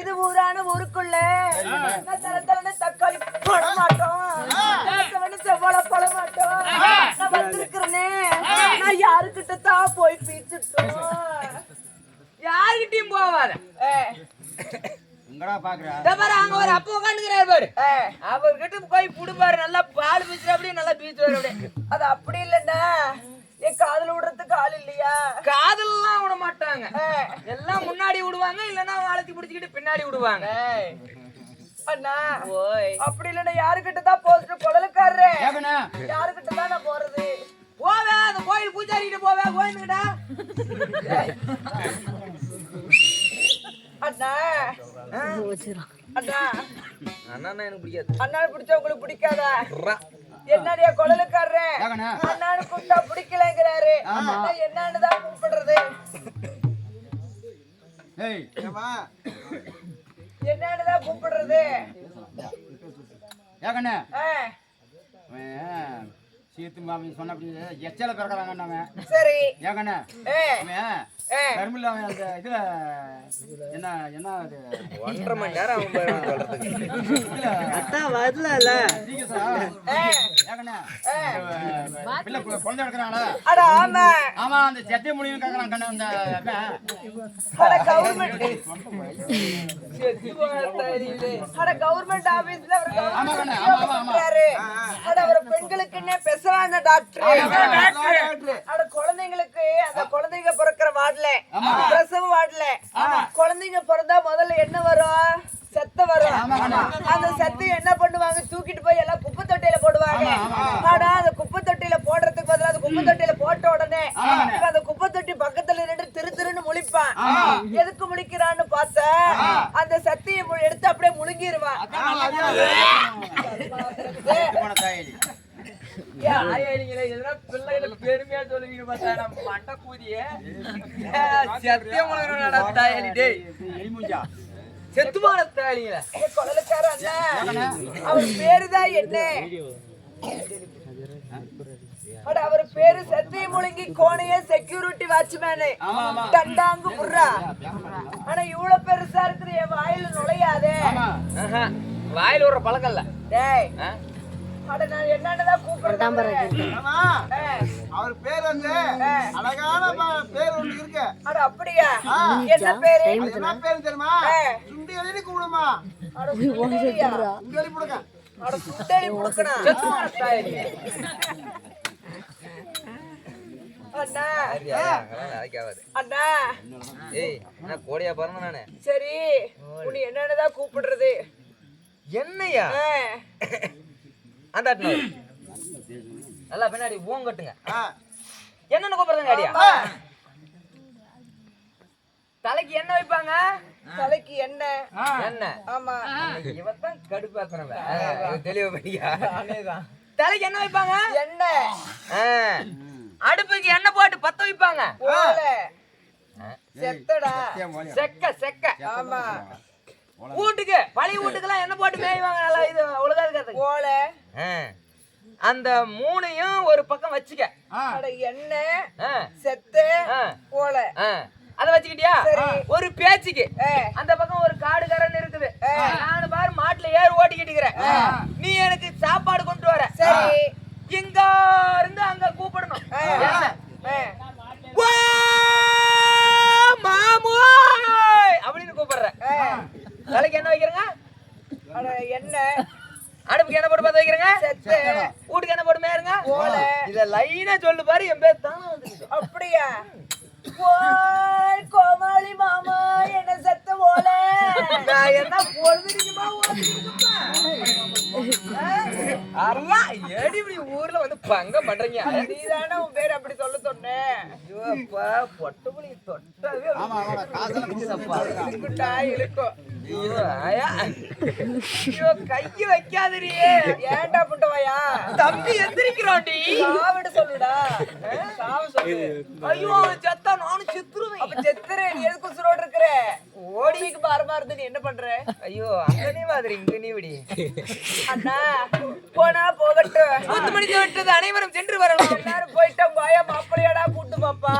இது ஊரான ஊருக்குள்ள தக்காளி போட மாட்டோம் செவ்வாழை போட மாட்டோம் நான் வந்திருக்கிறேனே. நான் யாருக்கிட்ட தான் போய் பீச்சுட்டோம்? யாருகிட்டயும் போவாத. அங்க ஒரு அப்பா உட்காந்துக்கிறாரு பாரு. அவர்கிட்ட போய் புடுப்பாரு நல்லா பால் பீச்சுற அப்படியே நல்லா பீச்சுவாரு அப்படியே. அது அப்படி இல்லைண்ணா. என் காதுல விடுறதுக்கு ஆள் இல்லையா? காதல்லாம் விட மாட்டாங்க. எல்லாம் முன்னாடி விடுவாங்க இல்லன்னா வாழத்தி பிடிச்சிக்கிட்டு பின்னாடி விடுவாங்க. அண்ணா ஓய். அப்படி இல்லைன்னா யாருக்கிட்ட தான் போறது? குடலுக்காரரு. யாருக்கிட்ட தான் நான் போறது? போவே அந்த கோயில் பூஜாரிகிட்ட போவே கோயிலுக்கிட்ட. அண்ணா. அண்ணா. அண்ணா எனக்கு பிடிக்காது. அண்ணாவை பிடிச்சா உங்களுக்கு பிடிக்காதா? என்னடியா குழலுக்காரரு ஏகண்ணே அண்ணானு கூப்பிட்டா பிடிக்கலங்கிறாரு. என்னன்னு தான் கூப்பிடுறது. என்னன்னு தான் கூப்பிடுறது. ஏகண்ணே சீத்து மாமி சொன்ன அப்படி எச்சல பிறக்கிறாங்க சரி. ஏகண்ணே ஏ, அவன் ஏ, கருமில்ல அவன் அந்த இதுல என்ன என்ன அது? ஒன்றரை மணி நேரம் குழந்தை எடுக்கிறாங்களா அட ஆமா. ஆமா அந்த செத்தை முடியும் கேக்குறான் கண்ணு அந்த கவர்மெண்ட் அட கவர்மெண்ட் ஆபீஸ்ல அவர் ஆமா கண்ணு, ஆமா, ஆமா, ஆமா. பண்றாரு. பெசலான டாக்டர். அட குழந்தைங்களுக்கு அந்த குழந்தைங்க பிறக்கிற வார்டுல பிரசவ வார்டுல குழந்தைங்க பிறந்தா முதல்ல என்ன வரும்? செத்த வரும். அந்த செத்தை என்ன பண்ணுவாங்க? தூக்கிட்டு போய் எல்லாம் குப்பை தொட்டியில போடுவாங்க ஆனா அந்த குப்பை தொட்டியில போடுறதுக்கு பதிலா அந்த குப்பை தொட்டியில போட்ட உடனே அந்த குப்பை தொட்டி பக்கத்துல நின்று திரு திருன்னு முழிப்பான். எதுக்கு முழிக்கிறான்னு பார்த்தா? அந்த சத்தியை எடுத்து அப்படியே முழுங்கிருவான் போன தாயடி சொல்லுவீங்க பார்த்தா நம்ம மண்டை கூதியே சத்தியம் உலகடா தாயலி டேய். எலிமுஞ்சா செத்துமான தாயலிங்களா கொழலுக்கார அண்ணா அவர் பேருதான் என்ன? அட அவர் பேரு சத்திய முழுங்கி கோணைய செக்யூரிட்டி வாட்ச்மேனு தண்டாங்கு புர்ரா ஆனா இவ்வளவு பெருசா இருக்குது என் வாயில நுழையாதே. வாயில ஒரு பழக்கம் இல்ல. டேய். ஆ? அட நான் என்னன்னுதான் கூப்பிடுறேன். ஆமா. அவர் பேர் வந்து அழகான பேர் ஒண்ணு இருக்கு. அட அப்படியா? என்ன பேரு? என்ன பேர் தெரியுமா? சுண்டி எழுதி கூப்பிடுமா? அட சுண்டேலியா? சுண்டி எழுதி கொடுங்க. அட சுண்டேலி தாயலி அண்ணா. அண்ணா. ஏய் என்ன கோடியா பிறந்த நானு. சரி உன்னை என்னன்னுதான் கூப்பிடுறது? என்னையா? ஆ, அந்த அட்டனு நல்லா பின்னாடி ஊன் கட்டுங்க. என்னன்னு கூப்பிடுறதுங்க அடியா? தலைக்கு என்ன வைப்பாங்க. தலைக்கு என்ன என்ன ஆமா. இவத்தான் கடுப்பாக்குறவன். தெளிவு பண்ணியா தலைக்கு என்ன வைப்பாங்க. என்ன அடுப்புக்கு எண்ணெய் போட்டு பத்த வைப்பாங்க. செத்தடா. செக்க செக்க. ஆமா. வீட்டுக்கு பழைய வீட்டுக்கெல்லாம் எண்ணெய் போட்டு மேய்வாங்க. நல்லா இது ஒழுங்கா இருக்கிறதுக்கு. போல. அந்த மூணையும் ஒரு பக்கம் வச்சுக்க. அட என்ன ஆ, செத்த ஆ, போல ஆ. அத வச்சுக்கிட்டியா. ஒரு பேச்சுக்கு. அந்த பக்கம் ஒரு காடு கரன் இருக்குது நான் பாரு மாட்டுல ஏறு ஓட்டிக்கிட்டு இருக்கிறேன் நீ எனக்கு சாப்பாடு கொண்டு வர. சரி. இங்க இருந்து அங்க கூப்பிடணும். மாமோய்! அப்படின்னு கூப்பிடுற. தலைக்கு என்ன வைக்கிறங்க. அட என்ன அடுப்புக்கு என்ன போட்டு பார்த்து வைக்கிறங்க. செத்த. வீட்டுக்கு என்ன போட்டு மேருங்க போல. இத லைனா சொல்லு பாரு என் பேர் தானே அப்படியா? கோமாளி மாமா என்ன செத்த போல? நான் என்ன பொழுதுமா அதெல்லாம் ஏடி இப்படி ஊர்ல வந்து பங்கம் பண்றீங்க? நீதானே உன் பேர் அப்படி சொல்ல சொன்ன. ஐயோ அப்பா பொட்டப்புளி தொட்டாவே ஆமா ஆமா காசெல்லாம் இருக்கும் கைய வைக்காதறியே ஏன்டா புண்டவாயா? தம்பி எந்திரிக்கிறான்டி. சாவிட சொல்லுடா. சாவு சொல்லு. ஐயோ அவன் செத்தா நானும் செத்துருவேன். அப்ப செத்துற நீ எதுக்கு உசுரோடு இருக்கிற? ஓடிக்கு பாரமா இருந்து நீ என்ன பண்ற? ஐயோ அங்க நீ மாதிரி இங்க நீ விடி. அண்ணா போனா போகட்டும். பத்து மணிக்கு விட்டது அனைவரும் சென்று வரலாம். எல்லாரும் போயிட்டோம் பாயா மாப்பிள்ளையாடா கூட்டு பாப்பா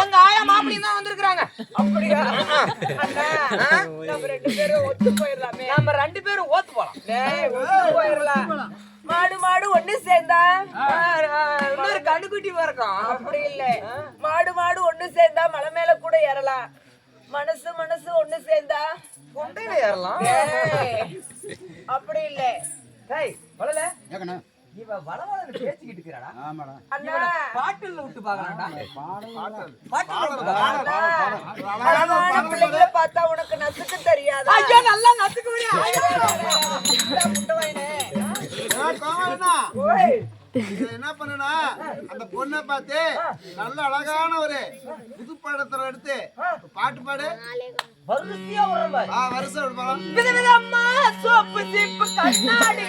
எங்க ஆயா மாப்பிளையும் தான் வந்திருக்காங்க அப்படியா? அண்ணா நம்ம ரெண்டு பேரும் ஒத்து போயிடலாமே. நம்ம ரெண்டு பேரும் ஓத்து போலாம். டேய், ஒத்து போயிடலாம். மாடு மாடு ஒண்ணு சேர்ந்தா? இன்னொரு கண்ணுக்குட்டி பிறக்கும் அப்படி இல்ல. மாடு மாடு ஒண்ணு சேர்ந்தா மலை மேல கூட ஏறலாம். மனசு மனசு ஒண்ணு சேர்ந்தா? கொண்டையில ஏறலாம். அப்படி இல்ல. டேய் வளல. இவ வளவளன்னு பேசிக்கிட்டு இருக்கிறாடா. ஆமாடா. அண்ணா. பாட்டில் விட்டு. அண்ணா, அழகான பிள்ளைங்களை பார்த்தா உனக்கு நசுக்கு தெரியாதா? ஐயோ நல்லா நசுக்கு இது என்ன பண்ணுனா அந்த பொண்ணை பார்த்து நல்ல அழகான ஒரு புது படத்துல எடுத்து பாட்டு பாடு. வருஷம் எடுப்பாங்க விதவிதமா சோப்பு சீப்பு கண்ணாடி.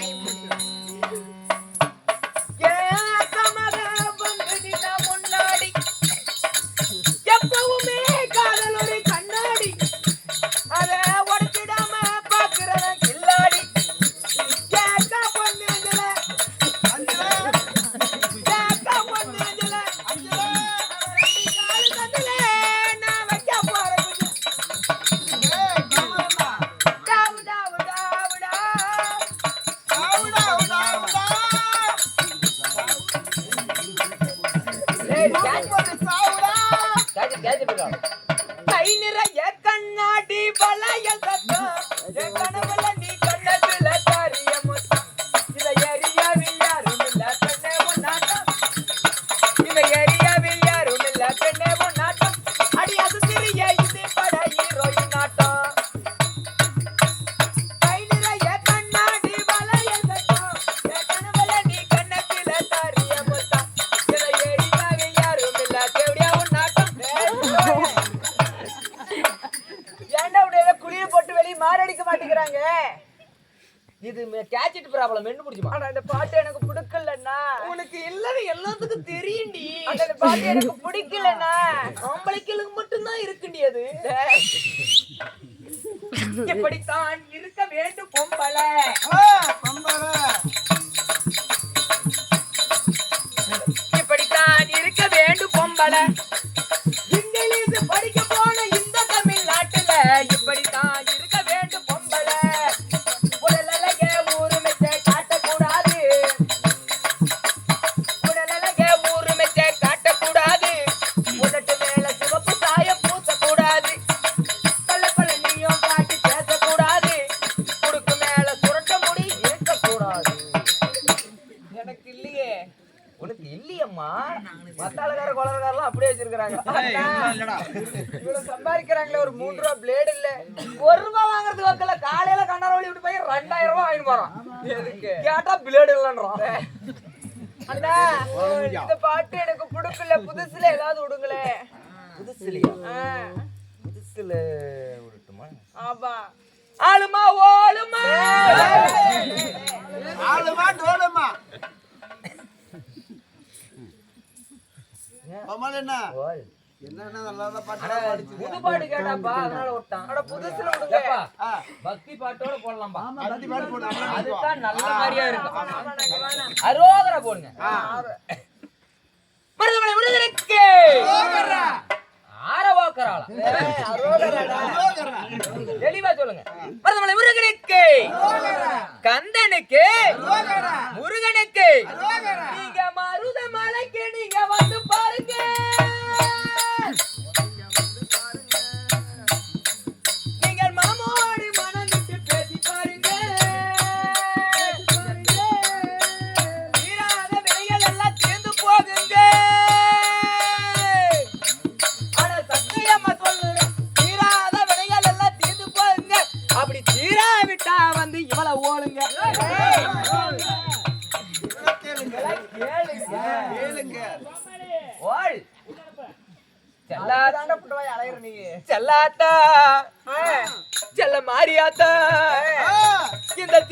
மாரடிக்க மாட்டேங்கிறாங்க. இது கேட்சிட் ப்ராப்ளம். என்ன பிடிச்சுமா ஆனா இந்த பாட்டு எனக்கு பிடிக்கல அண்ணா உனக்கு இல்லன்னு எல்லாத்துக்கும் தெரியும்டி. அந்த பாட்டு எனக்கு பிடிக்கலண்ணா. ஆம்பளைங்களுக்கு மட்டும்தான் இருக்குண்டியது எப்படித்தான் இருக்க வேண்டும் பொம்பளை. இப்படித்தான் இருக்க வேண்டும் பொம்பளை. அண்ணா இந்த பாட்டு எனக்கு பிடிக்கல. புதுசுல ஏதாவது விடுங்களே. புதுசுலையா? ஆ, புதுசுல விடட்டுமா? ஆமா. ஆளுமா ஓளுமா. ஆளுமா கமல் என்ன பாட்டு பாடிச்சு. புது பாட்டு கேட்டாப்பா அதனால விட்டான் அட புதுசுல விடுங்க. ஏப்பா, ஆ. பக்தி பாட்டோட போடலாம்பா. பத்தி பாட்டு போடு அப்படியே பாட்டு போ. அதுதான் நல்ல மாதிரியா இருக்கும். அரோகரா போடுங்க. மருதமலை விடுதலைக்கு ஆரவாக்கராளா. தெளிவா சொல்லுங்க. மருதமலை முருகனுக்கு! கந்தனுக்கு! முருகனுக்கு! நீங்க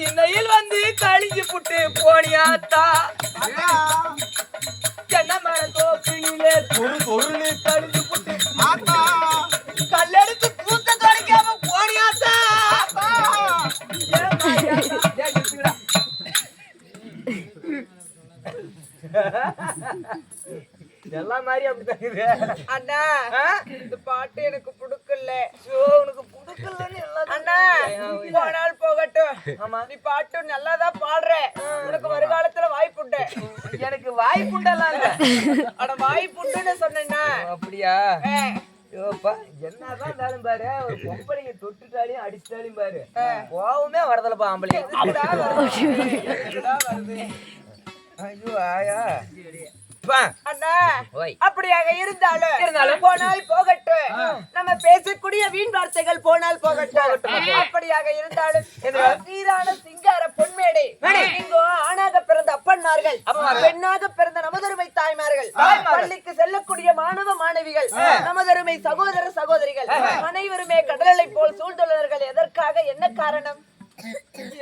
திண்ணையில் வந்து கழிஞ்சு புட்டு போனியாத்தா தென்னை மர தோப்பினிலே தொரு தொருன்னு கழிஞ்சு புட்டு ஆத்தா, கல்லெடுத்து கூத்த தொலைக்காம போனியாத்தா ஆத்தா. ஏன் மாரியாத்தா? ஏன் நிறுத்துகிறா? எல்லா மாதிரி இருக்குது அண்ணா? இந்த பாட்டு எனக்கு பிடிக்கல ஐயோ, உனக்கு புடுக்கலன்னு எல்லாம் அண்ணா போகட்டும் நீ பாட்டு நல்லாதான் பாடுற. உனக்கு வருகாலத்துல வாய்ப்புண்டு. எனக்கு வாய்ப்புண்டெல்லாம் இல்ல. அட வாய்ப்புண்டுன்னு சொன்னேன்னா. அப்படியா? ஏ, ஐயோப்பா என்னதான் இருந்தாலும் பாரு ஒரு பொம்பளைங்க தொட்டுட்டாலையும் அடிச்சிட்டாலையும் பாரு. கோவமே வரதில்லப்பா எதுக்குடா வருது? ஐயோ ஆயா. அண்ணா ஓய் அப்படியாக இருந்தாலும் இருந்தாலும். போனால் போகட்டும். நம்ம பேசக்கூடிய வீண் வார்த்தைகள் போனால் போகட்டும். அப்படியாக இருந்தாலும் சீரான சிங்கார பொன்மேடை. இங்கோ ஆணாக பிறந்த அப்பன்மார்கள் பெண்ணாக பிறந்த நமதருமை தாய்மார்கள் பள்ளிக்கு செல்லக்கூடிய மாணவ மாணவிகள் நமதருமை சகோதர சகோதரிகள் அனைவருமே கடலை போல் சூழ்ந்துள்ளவர்கள் எதற்காக என்ன காரணம்?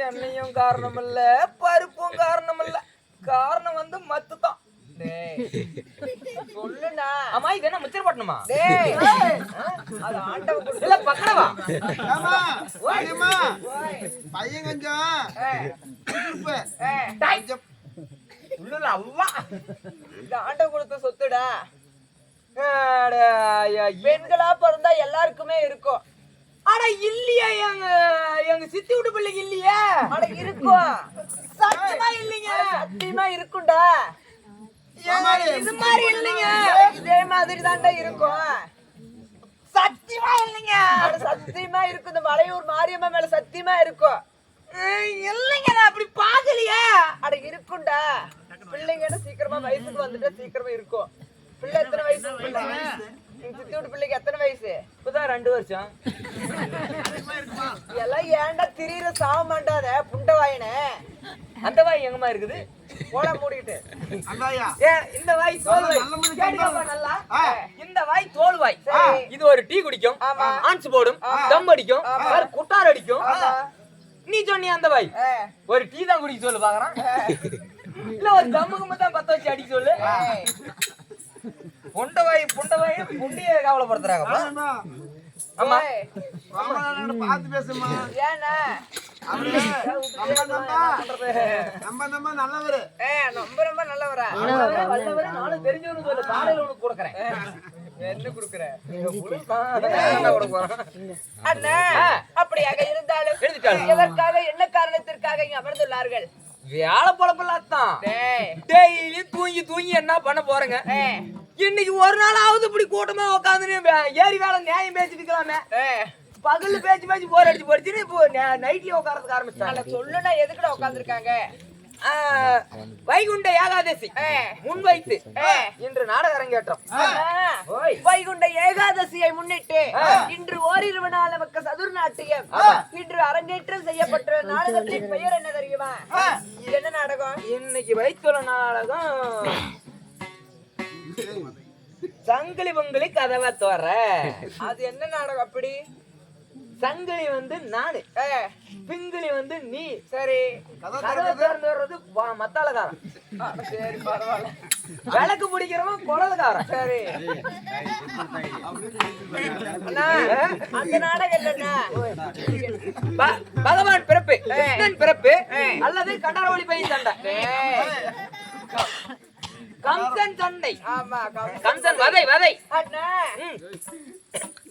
எண்ணெயும் காரணம் இல்ல பருப்பும் காரணம் இல்ல காரணம் வந்து மத்து தான் சொல்லுண்ணா அம்மா இது என்ன முச்சர் பட்டணுமா? டேய். அது ஆண்டவன் கொடுத்த இல்ல பக்கடவா? ஆமா. பையன் கொஞ்சம் உள்ள அவ்வா. இது ஆண்டவன் கொடுத்த சொத்துடா. அட, ஐயா, பெண்களா பிறந்தா எல்லாருக்குமே இருக்கும். அட இல்லையா எங்க எங்க சித்தி வீட்டு பிள்ளைக்கு இல்லையா. ஆனா இருக்கும் சத்தியமா இல்லைங்க. சத்தியமா இருக்கும்டா. இது மாதிரி இல்லைங்க. இதே மாதிரி தான்டா இருக்கும். சத்தியமா இல்லைங்க. சத்தியமா இருக்கும். இந்த மலையூர் மாரியம்மா மேல சத்தியமா இருக்கும். இல்லைங்க நான் அப்படி பாக்கலையே அட இருக்கும்டா. பிள்ளைங்க சீக்கிரமா வயசுக்கு வந்துட்டா சீக்கிரமா இருக்கும். பிள்ளை எத்தனை வயசு? பிள்ளை. எங்க சித்தி வீட்டு பிள்ளைக்கு எத்தனை வயசு? இப்பதான் ரெண்டு வருஷம். எல்லாம் ஏன்டா திரியிற சாவ மாட்டாத புண்டை வாயினே. அந்த வாய் எங்கம்மா இருக்குது? போட மூடிட்டு இந்த வாய் தோல் வாய். நல்ல. இந்த வாய் தோல் வாய். இது ஒரு டீ குடிக்கும். ஆன்ஸ் போடும் தம் அடிக்கும் குட்டார் அடிக்கும். நீ சொன்னி அந்த வாய்? ஒரு டீ தான் குடிக்க சொல்லு பாக்குறான். இல்ல ஒரு கம்முக்கு தான் பத்த வச்சு அடிக்க சொல்லு. ஏய், புண்டவாய் புண்டவாய் புண்டிய கவலைப்படுத்துறாங்க ஆமா. பார்த்து பேசுமா அவரு நம்ம நம்ம நம்ம நம்ம நல்லவரு. ரொம்ப ரொம்ப நானும் தெரிஞ்சவனு சொல்லு காலையில உனக்கு கொடுக்குறேன். என்ன அண்ணா அப்படியாக இருந்தாலும். எதற்காக என்ன காரணத்திற்காக இங்க அமர்ந்துள்ளார்கள்? வேலை பொழப்பெல்லாம் தான் டேய், டெய்லி தூங்கி தூங்கி என்ன பண்ண போறேங்க? இன்னைக்கு ஒரு நாளாவது இப்படி கூட்டமா உட்காந்து ஏறி வேலை நியாயம் பேசிட்டு இருக்கலாமே. பகல்ல பேச்சு பேச்சு போர் அடிச்சு போடுச்சுன்னு இப்போ நைட்லயே உட்காரதுக்கு ஆரம்பிச்சாங்க. சொல்லுடா எதுக்குடா உட்கார்ந்திருக்காங்க? வைகுண்ட ஏகாதசி. முன் வைத்து. இன்று நாடக அரங்கேற்றம். வைகுண்ட ஏகாதசியை முன்னிட்டு இன்று ஓரிரவு நாள் நமக்கு சதுர் நாட்டியம். இன்று அரங்கேற்றம் செய்யப்பட்ட நாடகத்தின் பெயர் என்ன தெரியுமா? இது என்ன நாடகம்? இன்னைக்கு வைத்துள்ள நாடகம். சங்கிலி பொங்கலி கதவை தோற அது என்ன நாடகம் அப்படி? சங்கிலி வந்து நானு பிங்கிலி வந்து நீ. சரி. கதவை திறந்து வர்றது மத்தாளக்காரன். சரி பரவாயில்ல. விளக்கு பிடிக்கிறவன் குடலுக்காரன் சரி. அந்த நாடகம் பகவான் பிறப்பு கிருஷ்ணன் பிறப்பு அல்லது கண்டாரவழி பையன் சண்டை. கம்சன் சண்டை. கம்சன் வதை வதை.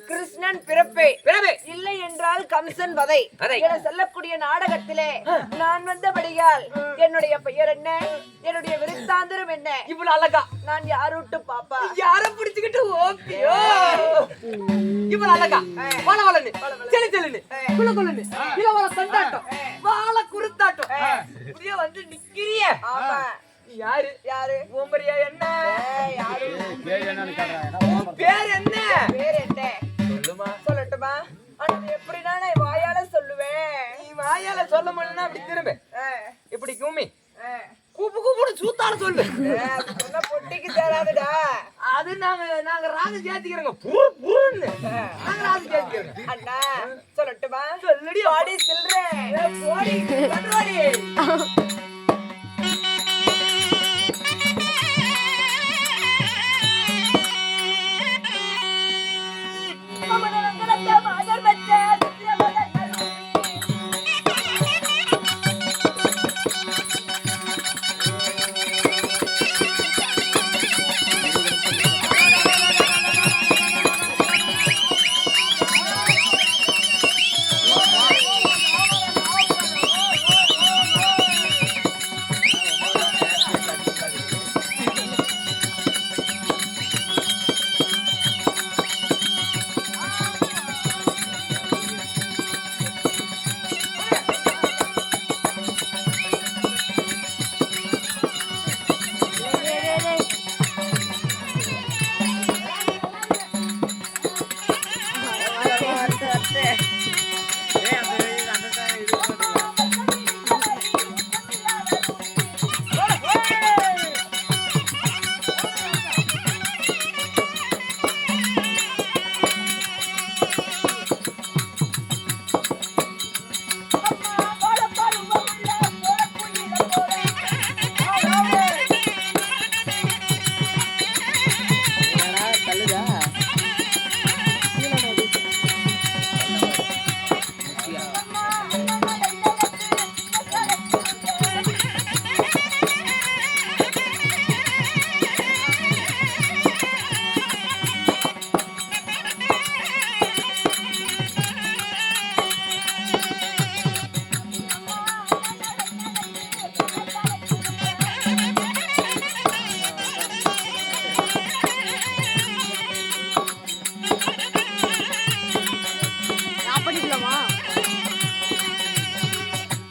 கிருஷ்ணன் பிறப்பு. பிறப்பு. இல்லை என்றால் கம்சன் வதை. வதை. என சொல்லக்கூடிய நாடகத்திலே நான் வந்தபடியால் என்னுடைய பெயர் என்ன? என்னுடைய விருத்தாந்தரம் என்ன? இவ்வளவு அழகா. நான் யாருட்டு பாப்பா. யார பிடிச்சுக்கிட்டு ஓப்பியோ? இவ்வளவு அழகா. வள வளன்னு செலு செலுன்னு குளு குளுன்னு இளவல கொண்டாட்டம் வாழ குருத்தாட்டம். புதிய வந்து நிக்கிறிய. ஆமா. யாரு? யாரு? ஓம்பரியா என்ன? ஏய், யாரு? பேர் என்னன்னு கேட்கறேன் உன் பேர் என்ன? பேர் என்ன? சொல்லட்டுமா ஆனா எப்படி நான் வாயால சொல்லுவேன் நீ வாயால சொல்ல முடியலன்னா அப்படி திரும்ப. இப்படி ஏய், கூப்பு கூப்புன்னு சூத்தால சொல்லு. பொட்டிக்கு சேராதுடா. அது நாங்க நாங்க ராக சேர்த்திக்கிறோங்க. புரு புருன்னு. நாங்க ராக சேர்த்திக்கிறோங்க அண்ணா சொல்லட்டுமா? சொல்லுடி பாடி சில்றேன். போடி